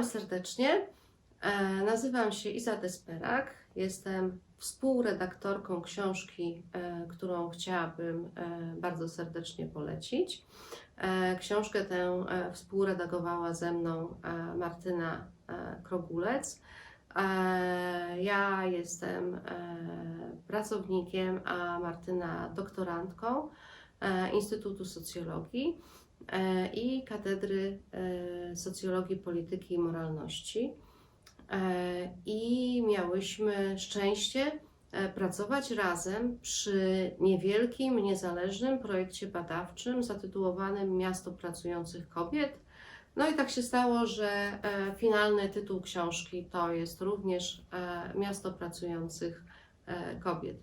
Witam serdecznie. E, Nazywam się Iza Desperak. Jestem współredaktorką książki, e, którą chciałabym e, bardzo serdecznie polecić. Książkę tę współredagowała ze mną Martyna Krogulec. Ja jestem pracownikiem, a Martyna doktorantką Instytutu Socjologii i Katedry e, Socjologii Polityki i Moralności. E, I miałyśmy szczęście e, pracować razem przy niewielkim, niezależnym projekcie badawczym zatytułowanym Miasto Pracujących Kobiet. No i tak się stało, że e, finalny tytuł książki to jest również e, Miasto Pracujących e, Kobiet.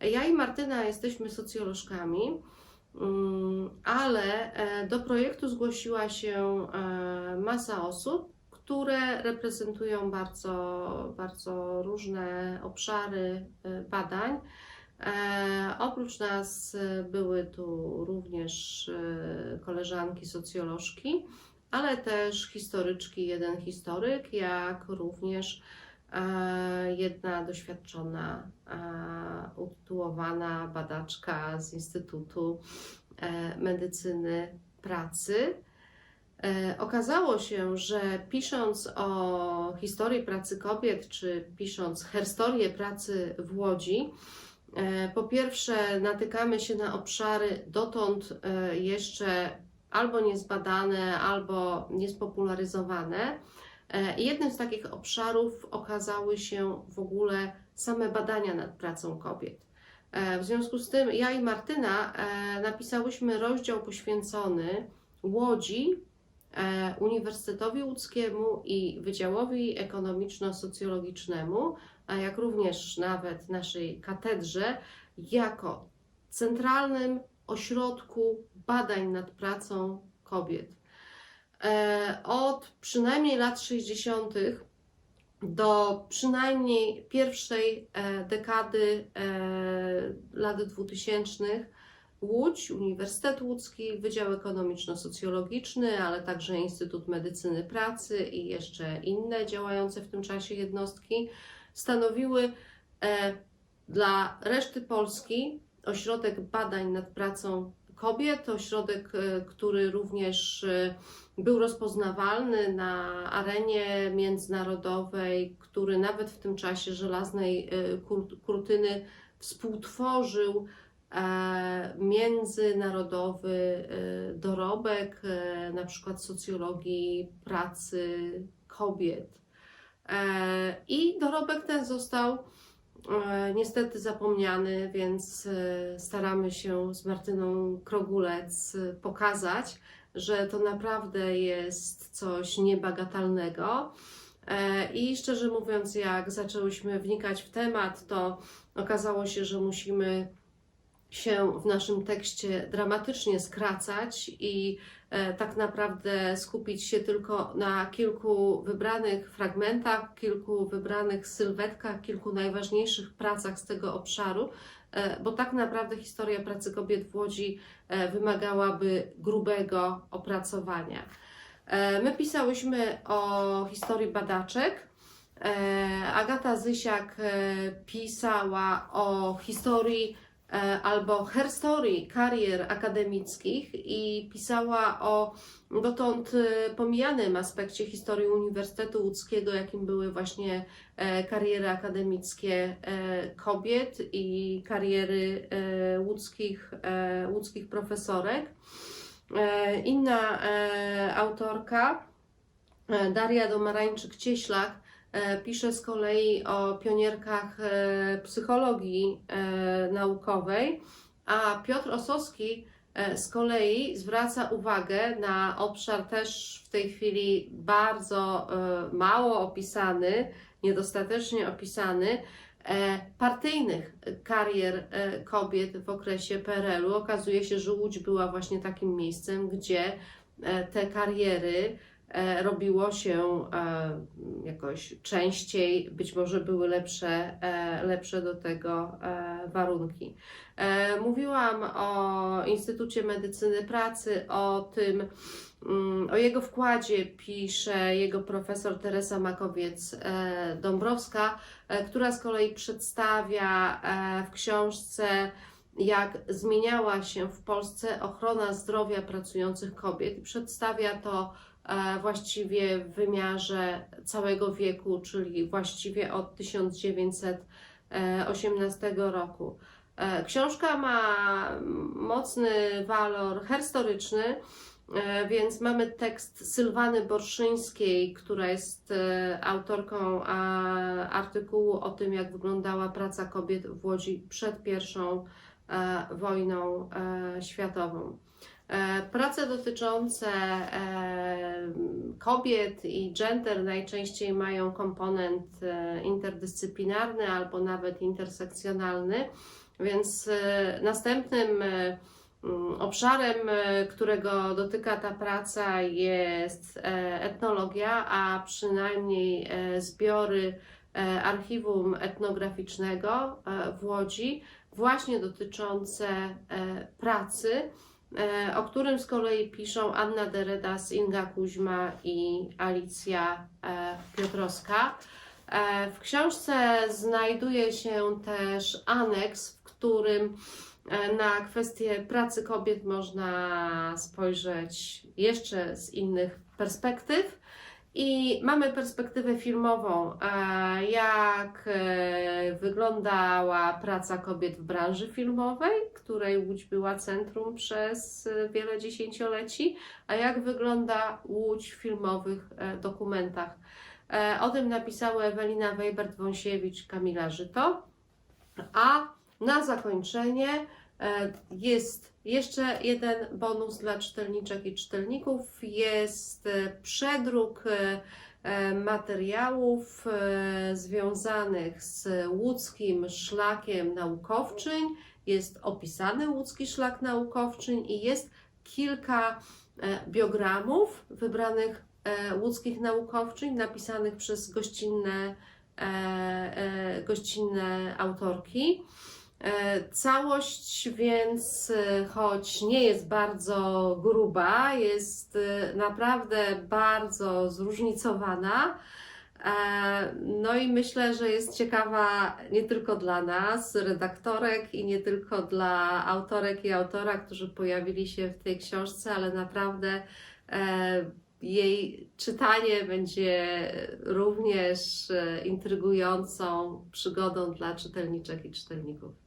Ja i Martyna jesteśmy socjolożkami. Mm, ale e, do projektu zgłosiła się e, masa osób, które reprezentują bardzo, bardzo różne obszary e, badań. Oprócz nas były tu również koleżanki socjolożki, ale też historyczki, jeden historyk, jak również jedna doświadczona, e, utytułowana badaczka z Instytutu e, Medycyny Pracy. E, Okazało się, że pisząc o historii pracy kobiet, czy pisząc historię pracy w Łodzi, e, po pierwsze natykamy się na obszary dotąd e, jeszcze albo niezbadane, albo niespopularyzowane. E, jednym z takich obszarów okazały się w ogóle same badania nad pracą kobiet. E, W związku z tym ja i Martyna e, napisałyśmy rozdział poświęcony Łodzi, Uniwersytetowi Łódzkiemu i Wydziałowi Ekonomiczno-Socjologicznemu, jak również nawet naszej katedrze, jako centralnym ośrodku badań nad pracą kobiet. E, Od przynajmniej lat 60. do przynajmniej pierwszej e, dekady e, lat 2000 Łódź, Uniwersytet Łódzki, Wydział Ekonomiczno-Socjologiczny, ale także Instytut Medycyny Pracy i jeszcze inne działające w tym czasie jednostki stanowiły dla reszty Polski ośrodek badań nad pracą kobiet, ośrodek, e, który również e, był rozpoznawalny na arenie międzynarodowej, który nawet w tym czasie żelaznej e, kur- kurtyny współtworzył międzynarodowy dorobek, na przykład socjologii pracy kobiet. I dorobek ten został niestety zapomniany, więc e, staramy się z Martyną Krogulec e, pokazać, że to naprawdę jest coś niebagatelnego. E, I szczerze mówiąc, jak zaczęłyśmy wnikać w temat, to okazało się, że musimy się w naszym tekście dramatycznie skracać i e, tak naprawdę skupić się tylko na kilku wybranych fragmentach, kilku wybranych sylwetkach, kilku najważniejszych pracach z tego obszaru, e, bo tak naprawdę historia pracy kobiet w Łodzi e, wymagałaby grubego opracowania. My pisałyśmy o historii badaczek. Agata Zysiak pisała o historii e, albo herstorii karier akademickich i pisała o dotąd e, pomijanym aspekcie historii Uniwersytetu Łódzkiego, jakim były właśnie e, kariery akademickie kobiet i kariery łódzkich, łódzkich profesorek. Inna autorka, Daria Domarańczyk-Cieślak, e, pisze z kolei o pionierkach e, psychologii e, naukowej, a Piotr Osowski z kolei zwraca uwagę na obszar też w tej chwili bardzo mało opisany, niedostatecznie opisany, partyjnych karier kobiet w okresie PRL-u. Okazuje się, że Łódź była właśnie takim miejscem, gdzie te kariery robiło się e, jakoś częściej, być może były lepsze, e, lepsze do tego e, warunki. E, Mówiłam o Instytucie Medycyny Pracy, o tym, mm, o jego wkładzie pisze jego profesor Teresa Makowiec-Dąbrowska, e, która z kolei przedstawia e, w książce, jak zmieniała się w Polsce ochrona zdrowia pracujących kobiet. Przedstawia to e, właściwie w wymiarze całego wieku, czyli właściwie od 1918 roku. E, Książka ma mocny walor historyczny, e, więc mamy tekst Sylwany Borszyńskiej, która jest autorką artykułu o tym, jak wyglądała praca kobiet w Łodzi przed pierwszą wojną e, światową. E, Prace dotyczące e, kobiet i gender najczęściej mają komponent e, interdyscyplinarny albo nawet intersekcjonalny, więc e, następnym e, mm, obszarem, e, którego dotyka ta praca jest e, etnologia, a przynajmniej e, zbiory e, archiwum etnograficznego e, w Łodzi, właśnie dotyczące e, pracy, e, o którym z kolei piszą Anna Deredas, Inga Kuźma i Alicja e, Piotrowska. W książce znajduje się też aneks, w którym na kwestię pracy kobiet można spojrzeć jeszcze z innych perspektyw. I mamy perspektywę filmową, e, jak e, wyglądała praca kobiet w branży filmowej, której Łódź była centrum przez e, wiele dziesięcioleci, a jak wygląda Łódź w filmowych dokumentach. O tym napisały Ewelina Wejbert-Wąsiewicz, Kamila Żyto. A na zakończenie jest jeszcze jeden bonus dla czytelniczek i czytelników. Jest e, przedruk e, e, materiałów e, związanych z łódzkim szlakiem naukowczyń. Jest opisany łódzki szlak naukowczyń i jest kilka e, biogramów wybranych e, łódzkich naukowczyń napisanych przez gościnne, e, e, gościnne autorki. E, Całość więc, e, choć nie jest bardzo gruba, jest e, naprawdę bardzo zróżnicowana. No i myślę, że jest ciekawa nie tylko dla nas, redaktorek, i nie tylko dla autorek i autora, którzy pojawili się w tej książce, ale naprawdę jej czytanie będzie również intrygującą przygodą dla czytelniczek i czytelników.